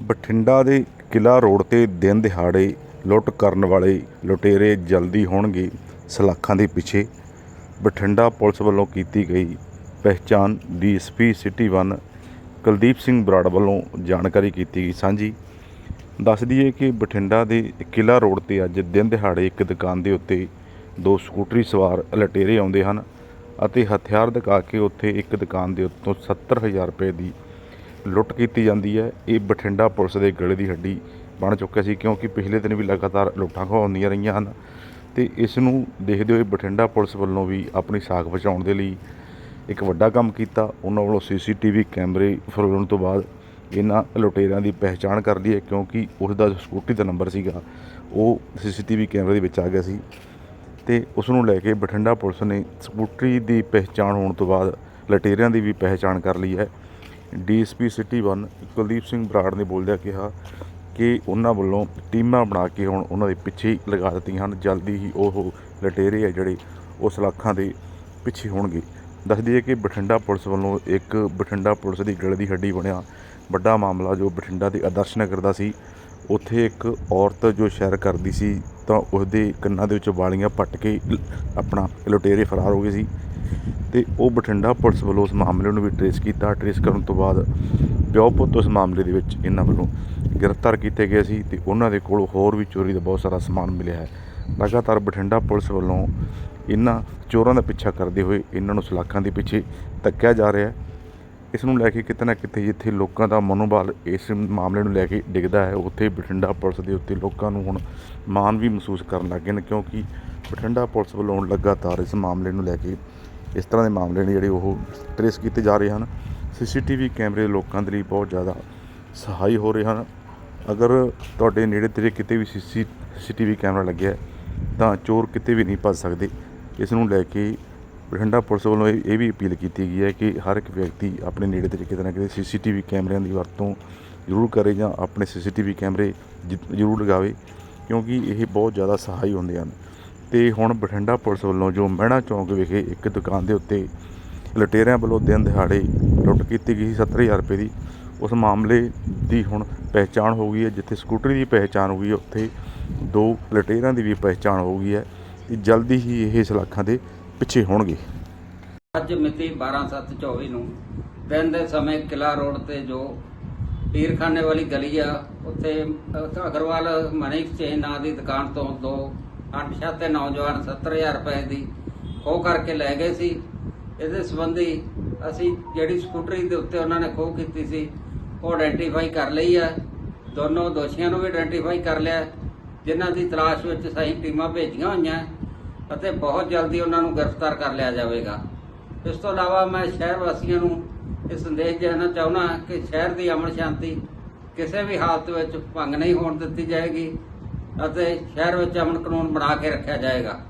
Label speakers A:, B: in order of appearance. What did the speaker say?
A: ਬਠਿੰਡਾ ਦੇ ਕਿਲਾ ਰੋਡ ਤੇ ਦਿਨ ਦਿਹਾੜੇ ਲੁੱਟ ਕਰਨ ਵਾਲੇ ਲੁਟੇਰੇ ਜਲਦੀ ਹੋਣਗੇ ਸਲਾਖਾਂ ਦੇ ਪਿੱਛੇ। ਬਠਿੰਡਾ ਪੁਲਿਸ ਵੱਲੋਂ ਕੀਤੀ ਗਈ ਪਹਿਚਾਣ ਡੀਐਸਪੀ ਸਿਟੀ 1 ਕੁਲਦੀਪ ਸਿੰਘ ਬਰਾੜ ਵੱਲੋਂ ਜਾਣਕਾਰੀ ਕੀਤੀ ਗਈ ਸਾਂਝੀ। ਦੱਸ ਦਈਏ ਕਿ ਬਠਿੰਡਾ ਦੇ ਕਿਲਾ ਰੋਡ ਤੇ ਅੱਜ ਦਿਨ ਦਿਹਾੜੇ ਇੱਕ ਦੁਕਾਨ ਦੇ ਉੱਤੇ ਦੋ ਸਕੂਟਰੀ ਸਵਾਰ ਲਟੇਰੇ ਆਉਂਦੇ ਹਨ ਅਤੇ ਹਥਿਆਰ ਦਿਖਾ ਕੇ ਉੱਥੇ ਇੱਕ ਦੁਕਾਨ ਦੇ ਉੱਤੋਂ 70000 ਰੁਪਏ ਦੀ ਲੁੱਟ ਕੀਤੀ ਜਾਂਦੀ ਹੈ। ਇਹ ਬਠਿੰਡਾ ਪੁਲਿਸ ਦੇ ਗਲੇ ਦੀ ਹੱਡੀ ਬਣ ਚੁੱਕਿਆ ਸੀ ਕਿਉਂਕਿ ਪਿਛਲੇ ਦਿਨ ਵੀ ਲਗਾਤਾਰ ਲੁੱਟਾਂ ਖਵਾਉਂਦੀਆਂ ਰਹੀਆਂ ਹਨ ਤੇ ਇਸ ਨੂੰ ਦੇਖਦੇ ਹੋਏ ਬਠਿੰਡਾ ਪੁਲਿਸ ਵੱਲੋਂ ਵੀ ਆਪਣੀ ਸਾਖ ਬਚਾਉਣ ਦੇ ਲਈ ਇੱਕ ਵੱਡਾ ਕੰਮ ਕੀਤਾ। ਉਹਨਾਂ ਵੱਲੋਂ ਸੀਸੀਟੀਵੀ ਕੈਮਰੇ ਫਰੋਲਣ ਤੋਂ ਬਾਅਦ ਇਹਨਾਂ ਲੁਟੇਰਿਆਂ ਦੀ ਪਹਿਚਾਣ ਕਰ ਲਈ ਹੈ ਕਿਉਂਕਿ ਉਸ ਦਾ ਜੋ ਸਕੂਟੀ ਦਾ ਨੰਬਰ ਸੀਗਾ, ਉਹ ਸੀਸੀਟੀਵੀ ਕੈਮਰੇ ਦੇ ਵਿੱਚ ਆ ਗਿਆ ਸੀ ਤੇ ਉਸ ਨੂੰ ਲੈ ਕੇ ਬਠਿੰਡਾ ਪੁਲਿਸ ਨੇ ਸਕੂਟਰੀ ਦੀ ਪਹਿਚਾਣ ਹੋਣ ਤੋਂ ਬਾਅਦ ਲਟੇਰਿਆਂ ਦੀ ਵੀ ਪਹਿਚਾਣ ਕਰ ਲਈ ਹੈ। ਡੀਐਸਪੀ ਸਿਟੀ 1 ਕੁਲਦੀਪ ਸਿੰਘ ਬਰਾੜ ਨੇ ਬੋਲਦਿਆਂ ਕਿਹਾ ਕਿ ਉਹਨਾਂ ਵੱਲੋਂ ਟੀਮਾਂ ਬਣਾ ਕੇ ਹੁਣ ਉਹਨਾਂ ਦੇ ਪਿੱਛੇ ਲਗਾ ਦਿੱਤੀਆਂ ਹਨ। ਜਲਦੀ ਹੀ ਉਹ ਲਟੇਰੇ ਆ ਜਿਹੜੇ ਉਸ ਲੱਖਾਂ ਦੇ ਪਿੱਛੇ ਹੋਣਗੇ। ਦੱਸ ਦਈਏ ਕਿ ਬਠਿੰਡਾ ਪੁਲਿਸ ਵੱਲੋਂ ਇੱਕ ਬਠਿੰਡਾ ਪੁਲਿਸ ਦੀ ਗਲੇ ਦੀ ਹੱਡੀ ਬਣਿਆ ਵੱਡਾ ਮਾਮਲਾ ਜੋ ਬਠਿੰਡਾ ਦੇ ਆਦਰਸ਼ ਨਗਰ ਦਾ ਸੀ। ਉੱਥੇ ਇੱਕ ਔਰਤ ਜੋ ਸ਼ੈਰ ਕਰਦੀ ਸੀ ਤਾਂ ਉਸਦੇ ਕੰਨਾਂ ਦੇ ਵਿੱਚ ਵਾਲੀਆਂ ਪੱਟ ਕੇ ਆਪਣਾ ਲੁਟੇਰੇ ਫਰਾਰ ਹੋ ਗਏ ਸੀ। ਤੇ ਉਹ ਬਠਿੰਡਾ ਪੁਲਿਸ ਵੱਲੋਂ ਉਸ ਮਾਮਲੇ ਨੂੰ ਵੀ ਟਰੇਸ ਕੀਤਾ। ਟਰੇਸ ਕਰਨ ਤੋਂ ਬਾਅਦ ਪਿਓ ਪੁੱਤ ਉਸ ਮਾਮਲੇ ਦੇ ਵਿੱਚ ਇਹਨਾਂ ਵੱਲੋਂ ਗ੍ਰਿਫਤਾਰ ਕੀਤੇ ਗਏ ਸੀ ਤੇ ਉਹਨਾਂ ਦੇ ਕੋਲੋਂ ਹੋਰ ਵੀ ਚੋਰੀ ਦਾ ਬਹੁਤ ਸਾਰਾ ਸਮਾਨ ਮਿਲਿਆ ਹੈ। ਲਗਾਤਾਰ ਬਠਿੰਡਾ ਪੁਲਿਸ ਵੱਲੋਂ ਇਹਨਾਂ ਚੋਰਾਂ ਦਾ ਪਿੱਛਾ ਕਰਦੇ ਹੋਏ ਇਹਨਾਂ ਨੂੰ ਸਲਾਖਾਂ ਦੇ ਪਿੱਛੇ ਧੱਕਿਆ ਜਾ ਰਿਹਾ ਹੈ। ਇਸ ਨੂੰ ਲੈ ਕੇ ਕਿਤੇ ਨਾ ਕਿਤੇ ਜਿੱਥੇ ਲੋਕਾਂ ਦਾ ਮਨੋਬਲ ਇਸ ਮਾਮਲੇ ਨੂੰ ਲੈ ਕੇ ਡਿੱਗਦਾ ਹੈ। ਉੱਥੇ ਬਠਿੰਡਾ ਪੁਲਿਸ ਦੇ ਉੱਤੇ ਲੋਕਾਂ ਨੂੰ ਹੁਣ ਮਾਣ ਵੀ ਮਹਿਸੂਸ ਕਰਨ ਲੱਗੇ ਨੇ ਕਿਉਂਕਿ ਬਠਿੰਡਾ ਪੁਲਿਸ ਵੱਲੋਂ ਹੁਣ ਲਗਾਤਾਰ ਇਸ ਮਾਮਲੇ ਨੂੰ ਲੈ ਕੇ ਇਸ ਤਰ੍ਹਾਂ ਦੇ ਮਾਮਲੇ ਨੇ ਜਿਹੜੇ ਉਹ ਟਰੇਸ ਕੀਤੇ ਜਾ ਰਹੇ ਹਨ। ਸੀਸੀਟੀਵੀ ਕੈਮਰੇ ਲੋਕਾਂ ਦੇ ਲਈ ਬਹੁਤ ਜ਼ਿਆਦਾ ਸਹਾਈ ਹੋ ਰਹੇ ਹਨ। ਅਗਰ ਤੁਹਾਡੇ ਨੇੜੇ ਤੇੜੇ ਕਿਤੇ ਵੀ ਸੀਸੀ ਸੀਟੀਵੀ ਕੈਮਰਾ ਲੱਗਿਆ ਤਾਂ ਚੋਰ ਕਿਤੇ ਵੀ ਨਹੀਂ ਭੱਜ ਸਕਦੇ। ਇਸ ਨੂੰ ਲੈ ਕੇ ਬਠਿੰਡਾ ਪੁਲਿਸ ਵੱਲੋਂ ਇਹ ਇਹ ਵੀ ਅਪੀਲ ਕੀਤੀ ਗਈ ਹੈ ਕਿ ਹਰ ਇੱਕ ਵਿਅਕਤੀ ਆਪਣੇ ਨੇੜੇ ਤੇੜੇ ਕਿਤੇ ਨਾ ਕਿਤੇ ਸੀਸੀਟੀਵੀ ਕੈਮਰਿਆਂ ਦੀ ਵਰਤੋਂ ਜ਼ਰੂਰ ਕਰੇ ਜਾਂ ਆਪਣੇ ਸੀਸੀਟੀਵੀ ਕੈਮਰੇ ਜ- ਜ਼ਰੂਰ ਲਗਾਵੇ, ਕਿਉਂਕਿ ਇਹ ਬਹੁਤ ਜ਼ਿਆਦਾ ਸਹਾਈ ਹੁੰਦੇ ਹਨ। ਤੇ ਹੁਣ ਬਠਿੰਡਾ ਪੁਲਿਸ ਵੱਲੋਂ ਜੋ ਮਹਿਣਾ ਚੌਂਕ ਵਿਖੇ ਇੱਕ ਦੁਕਾਨ ਦੇ ਉੱਤੇ ਲਟੇਰਿਆਂ ਵੱਲੋਂ ਦਿਨ ਦਿਹਾੜੇ ਲੁੱਟ ਕੀਤੀ ਗਈ ਸੀ 70000 ਰੁਪਏ ਦੀ। ਉਸ ਮਾਮਲੇ ਦੀ ਹੁਣ ਪਹਿਚਾਣ ਹੋ ਗਈ ਹੈ, ਜਿੱਥੇ ਸਕੂਟਰੀ ਦੀ ਪਹਿਚਾਣ ਹੋ ਗਈ ਹੈ, ਉੱਥੇ ਦੋ ਲਟੇਰਿਆਂ ਦੀ ਵੀ ਪਹਿਚਾਣ ਹੋ ਗਈ ਹੈ। ਤੇ ਜਲਦੀ ਹੀ ਇਹ ਸਲਾਖਾਂ ਦੇ ਪਿੱਛੇ ਹੋਣਗੇ।
B: ਅੱਜ ਮਿਤੀ 12/7/24 ਨੂੰ ਦਿਨ ਦੇ ਸਮੇਂ ਕਿਲਾ ਰੋਡ ਤੇ ਜੋ ਪੀਰਖਾਨੇ ਵਾਲੀ ਗਲੀ ਆ, ਉੱਥੇ ਅਗਰਵਾਲ ਮਨੀ ਐਕਸਚੇਂਜ ਨਾਂ ਦੀ ਦੁਕਾਨ ਤੋਂ ਦੋ ਅਣਪਛਾਤੇ ਨੌਜਵਾਨ 70000 ਰੁਪਏ ਦੀ ਖੋਹ ਕਰਕੇ ਲੈ ਗਏ ਸੀ। ਇਹਦੇ ਸੰਬੰਧੀ ਅਸੀਂ ਜਿਹੜੀ ਸਕੂਟਰੀ ਦੇ ਉੱਤੇ ਉਹਨਾਂ ਨੇ ਖੋਹ ਕੀਤੀ ਸੀ, ਉਹ ਆਇਡੈਂਟੀਫਾਈ ਕਰ ਲਈ ਹੈ। ਦੋਨੋਂ ਦੋਸ਼ੀਆਂ ਨੂੰ ਵੀ ਆਇਡੈਂਟੀਫਾਈ ਕਰ ਲਿਆ ਜਿਨ੍ਹਾਂ ਦੀ ਤਲਾਸ਼ ਵਿੱਚ ਸਹੀ ਟੀਮਾਂ ਭੇਜੀਆਂ ਹੋਈਆਂ ਅਤੇ ਬਹੁਤ ਜਲਦੀ ਉਹਨਾਂ ਨੂੰ ਗ੍ਰਿਫਤਾਰ ਕਰ ਲਿਆ ਜਾਵੇਗਾ। ਇਸ ਤੋਂ ਇਲਾਵਾ ਮੈਂ ਸ਼ਹਿਰ ਵਾਸੀਆਂ ਨੂੰ ਇਹ ਸੰਦੇਸ਼ ਦੇਣਾ ਚਾਹੁੰਦਾ ਕਿ ਸ਼ਹਿਰ ਦੀ ਅਮਨ ਸ਼ਾਂਤੀ ਕਿਸੇ ਵੀ ਹਾਲਤ ਵਿੱਚ ਭੰਗ ਨਹੀਂ ਹੋਣ ਦਿੱਤੀ ਜਾਏਗੀ। ਅਤੇ ਸ਼ਹਿਰ ਵਿੱਚ ਅਮਨ ਕਾਨੂੰਨ ਬਣਾ ਕੇ ਰੱਖਿਆ ਜਾਏਗਾ।